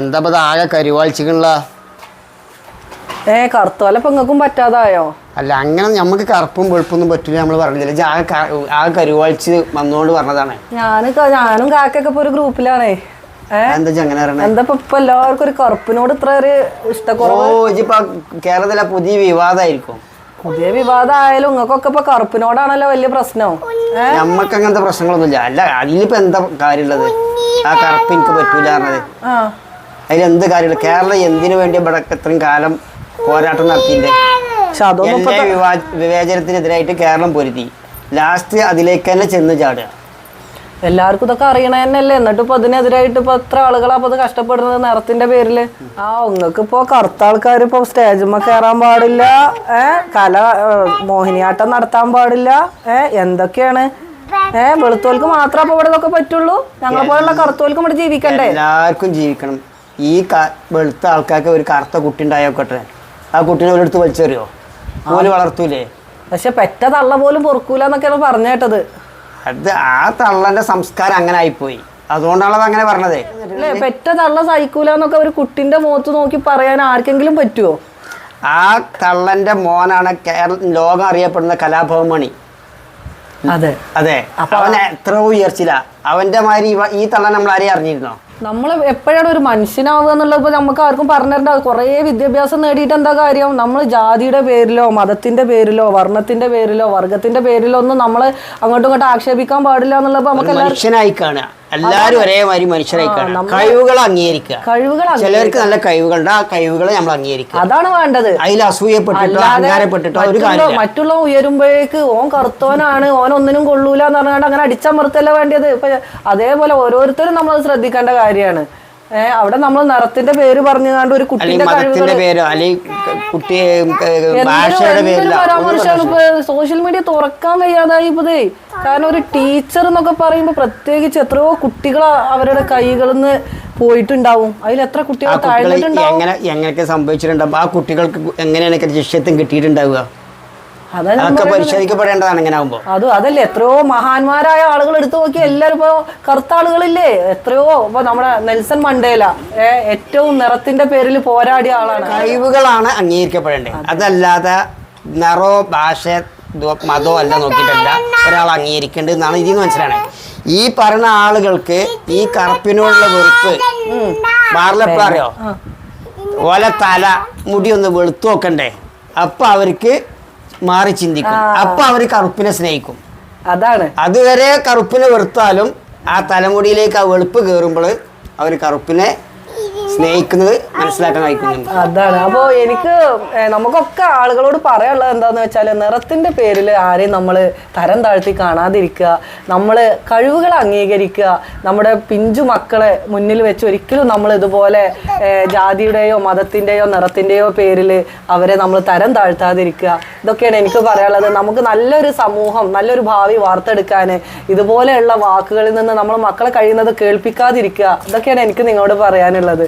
എന്താ ആകെ കരുവാഴ്ചകള ഏ കറുത്തോല പറ്റാതായോ? അല്ല അങ്ങനെ നമുക്ക് കറുപ്പും വെളുപ്പൊന്നും പറ്റില്ല നമ്മൾ പറഞ്ഞില്ല. ആ കരുവാഴ്ച വന്നോണ്ട് പറഞ്ഞതാണ്. ഞാൻ ഞാനും കാക്കൊക്കെ ഇപ്പൊ ഒരു ഗ്രൂപ്പിലാണേ. എന്താ ഇപ്പൊ എല്ലാവർക്കും ഒരു കറുപ്പിനോട് ഇത്ര ഒരു ഇഷ്ടക്കുറവ്? കേരളത്തിലെ പുതിയ വിവാദമായിരിക്കും പുതിയ വിവാദമായാലും നിങ്ങൾക്കൊക്കെ ഇപ്പൊ കറുപ്പിനോടാണല്ലോ വലിയ പ്രശ്നം. നമ്മക്ക് അങ്ങനത്തെ പ്രശ്നങ്ങളൊന്നുമില്ല. അല്ല അതിലിപ്പോ എന്താ കാര്യമുള്ളത്? ആ കറുപ്പ് എനിക്ക് പറ്റൂല പറഞ്ഞത്. ആ. അതിൽ എന്ത് കാര്യമില്ല കേരളം എന്തിനു വേണ്ടി ഇവിടെ ഇത്രയും കാലം പോരാട്ടം നടത്തിയിട്ടുണ്ട് പക്ഷെ അതൊന്നും ഇപ്പൊ എല്ലാ വിവാ വിവേചനത്തിനെതിരായിട്ട് കേരളം പൊരുതി. ലാസ്റ്റ് അതിലേക്ക് തന്നെ ചെന്ന് ചാടുക. എല്ലാവർക്കും ഇതൊക്കെ അറിയണ തന്നെയല്ലേ. എന്നിട്ട് ഇപ്പൊ അതിനെതിരായിട്ട് ഇപ്പൊ എത്ര ആളുകളാ അപ്പൊ ഇത് കഷ്ടപ്പെടുന്നത് നിറത്തിന്റെ പേരിൽ? ആ നിങ്ങൾക്ക് ഇപ്പൊ കറുത്ത ആൾക്കാർ ഇപ്പൊ സ്റ്റേജുമ്മ കയറാൻ പാടില്ല. ഏ കല മോഹിനിയാട്ടം നടത്താൻ പാടില്ല. ഏ എന്തൊക്കെയാണ്? ഏ വെളുത്തോൽക്ക് മാത്രം അപ്പൊ ഇവിടെ ഇതൊക്കെ പറ്റുള്ളൂ? ഞങ്ങളെ പോലുള്ള കറുത്തോൽക്കും ഇവിടെ ജീവിക്കണ്ടേ? എല്ലാവർക്കും ജീവിക്കണം. ഈ വെളുത്ത ആൾക്കാർക്ക് ഒരു കറുത്ത കുട്ടി ഉണ്ടായോക്കട്ടെ. ആ കുട്ടീനെ ഒരിടത്ത് വലിച്ചെറിയോ? ഓൽ വളർത്തൂലേ? പക്ഷെ പെറ്റ തള്ള പോലും പൊറുക്കൂല എന്നൊക്കെയാണ് പറഞ്ഞു കേട്ടത്. അത് ആ തള്ളന്റെ സംസ്കാരം അങ്ങനെ ആയിപ്പോയി. അതുകൊണ്ടാണ് അത് അങ്ങനെ പറഞ്ഞത്. അല്ലേ പെറ്റ തള്ള സഹിക്കൂല എന്നൊക്കെ ഒരു കുട്ടിന്റെ മുഖത്ത് നോക്കി പറയാൻ ആർക്കെങ്കിലും പറ്റുമോ ആ തള്ളന്റെ മോനാണ് കേരള ലോകം അറിയപ്പെടുന്ന കലാഭവമണി. അതെ. അതെ. അപ്പൊ അവൻ എത്ര ഉയർച്ചില്ല അവന്റെ മാതിരി ഇവ- ഈ തള്ളൻ നമ്മൾ ആരെയും അറിഞ്ഞിരുന്നോ? നമ്മൾ എപ്പോഴാണ് ഒരു മനുഷ്യനാവുക എന്നുള്ളത് ഇപ്പോൾ നമുക്ക് ആർക്കും പറഞ്ഞിട്ടുണ്ട് കുറേ വിദ്യാഭ്യാസം നേടിയിട്ട് എന്താ കാര്യം? നമ്മൾ ജാതിയുടെ പേരിലോ മതത്തിന്റെ പേരിലോ വർണത്തിന്റെ പേരിലോ വർഗത്തിന്റെ പേരിലോ ഒന്നും നമ്മൾ അങ്ങോട്ടും ഇങ്ങോട്ടും ആക്ഷേപിക്കാൻ പാടില്ല എന്നുള്ളത് നമുക്ക് മനുഷ്യനായി കാണുക. എല്ലാരും ഒരേമാതിരി മനുഷ്യരായി കാണണം കഴിവുകൾ അംഗീകരിക്കുക. കഴിവുകൾ ചിലർക്ക് നല്ല കഴിവുകളുണ്ട് ആ കഴിവുകളെ നമ്മൾ അംഗീകരിക്കുക. അതാണ് വേണ്ടത്. അതിൽ അസൂയപ്പെട്ടിട്ടോ അഹങ്കാരപ്പെട്ടിട്ടോ ഒരു കാര്യം മറ്റുള്ള ഉയരുമ്പോഴേക്ക് ഓൻ കറുത്തോനാണ് ഓൻ ഒന്നിനും കൊള്ളൂല എന്ന് പറഞ്ഞാണ്ട് അങ്ങനെ അടിച്ചമർത്തല്ല വേണ്ടത് ഇപ്പൊ അതേപോലെ ഓരോരുത്തരും നമ്മൾ ശ്രദ്ധിക്കേണ്ട കാര്യമാണ്. ഏഹ് അവിടെ നമ്മൾ നിറത്തിന്റെ പേര് പറഞ്ഞുകൊണ്ട് ഒരു അല്ലെങ്കിൽ കുട്ടിന്റെ പേര് മതത്തിന്റെ പേരോ അല്ലെങ്കിൽ ഭാഷയുടെ പേരിലോ പരാമർശമാണ്. ഇപ്പൊ സോഷ്യൽ മീഡിയ തുറക്കാൻ വയ്യാതായി ഇപ്പതേ കാരണം ഒരു ടീച്ചർ എന്നൊക്കെ പറയുമ്പോ പ്രത്യേകിച്ച് എത്രയോ കുട്ടികൾ അവരുടെ കൈകളിൽ നിന്ന് പോയിട്ടുണ്ടാവും. അതിൽ എത്ര കുട്ടികൾ എങ്ങനെ എങ്ങനെയൊക്കെ സംഭവിച്ചിട്ടുണ്ടാവും? ആ കുട്ടികൾക്ക് എങ്ങനെയാണ് ശിഷ്യത്വം കിട്ടിയിട്ടുണ്ടാവുക? അതൊക്കെ പരിശോധിക്കപ്പെടേണ്ടതാണ് ഇങ്ങനെ ആകുമ്പോൾ അത് അതല്ലേ എത്രയോ മഹാന്മാരായ ആളുകൾ എടുത്തു നോക്കി എല്ലാവരും ഇപ്പൊ കറുത്ത ആളുകളില്ലേ എത്രയോ ഇപ്പൊ നമ്മുടെ നെൽസൺ മണ്ടേല ഏറ്റവും നിറത്തിന്റെ പേരിൽ പോരാടിയ ആളാണ്. കഴിവുകളാണ് അംഗീകരിക്കപ്പെടേണ്ടത്. അതല്ലാതെ നിറോ ഭാഷ മതോ അല്ല നോക്കിയിട്ടല്ല ഒരാൾ അംഗീകരിക്കേണ്ടത് എന്നാണ് ഇതിൽ നിന്ന് മനസ്സിലാണ് ഈ പറയുന്ന ആളുകൾക്ക് ഈ കറുപ്പിനോടുള്ള വെറുപ്പ് മാറിലെപ്പോഴും അറിയോ? ഓല തല മുടി ഒന്ന് വെളുത്തു നോക്കണ്ടേ. അപ്പൊ അവർക്ക് മാറി ചിന്തിക്കും. അപ്പൊ അവർ കറുപ്പിനെ സ്നേഹിക്കും. അതാണ്. അതുവരെ കറുപ്പിനെ വെറുത്താലും ആ തലമുടിയിലേക്ക് ആ വെളുപ്പ് കയറുമ്പോൾ അവർ കറുപ്പിനെ സ്നേഹിക്കുന്നത് മനസ്സിലാക്കാൻ കഴിക്കുന്നുണ്ട് അതാണ്. അപ്പോൾ എനിക്ക് നമുക്കൊക്കെ ആളുകളോട് പറയാനുള്ളത് എന്താന്ന് വെച്ചാൽ നിറത്തിന്റെ പേരിൽ ആരെയും നമ്മൾ തരം താഴ്ത്തി കാണാതിരിക്കുക നമ്മൾ കഴിവുകൾ അംഗീകരിക്കുക നമ്മുടെ പിഞ്ചു മക്കളെ മുന്നിൽ വെച്ച് ഒരിക്കലും നമ്മൾ ഇതുപോലെ ജാതിയുടെയോ മതത്തിന്റെയോ നിറത്തിന്റെയോ പേരിൽ അവരെ നമ്മൾ തരം താഴ്ത്താതിരിക്കുക. ഇതൊക്കെയാണ് എനിക്ക് പറയാനുള്ളത്. നമുക്ക് നല്ലൊരു സമൂഹം നല്ലൊരു ഭാവി വാർത്തെടുക്കാൻ ഇതുപോലെയുള്ള വാക്കുകളിൽ നിന്ന് നമ്മൾ മക്കളെ കഴിയുന്നത് കേൾപ്പിക്കാതിരിക്കുക. ഇതൊക്കെയാണ് എനിക്ക് നിങ്ങളോട് പറയാനുള്ളത്.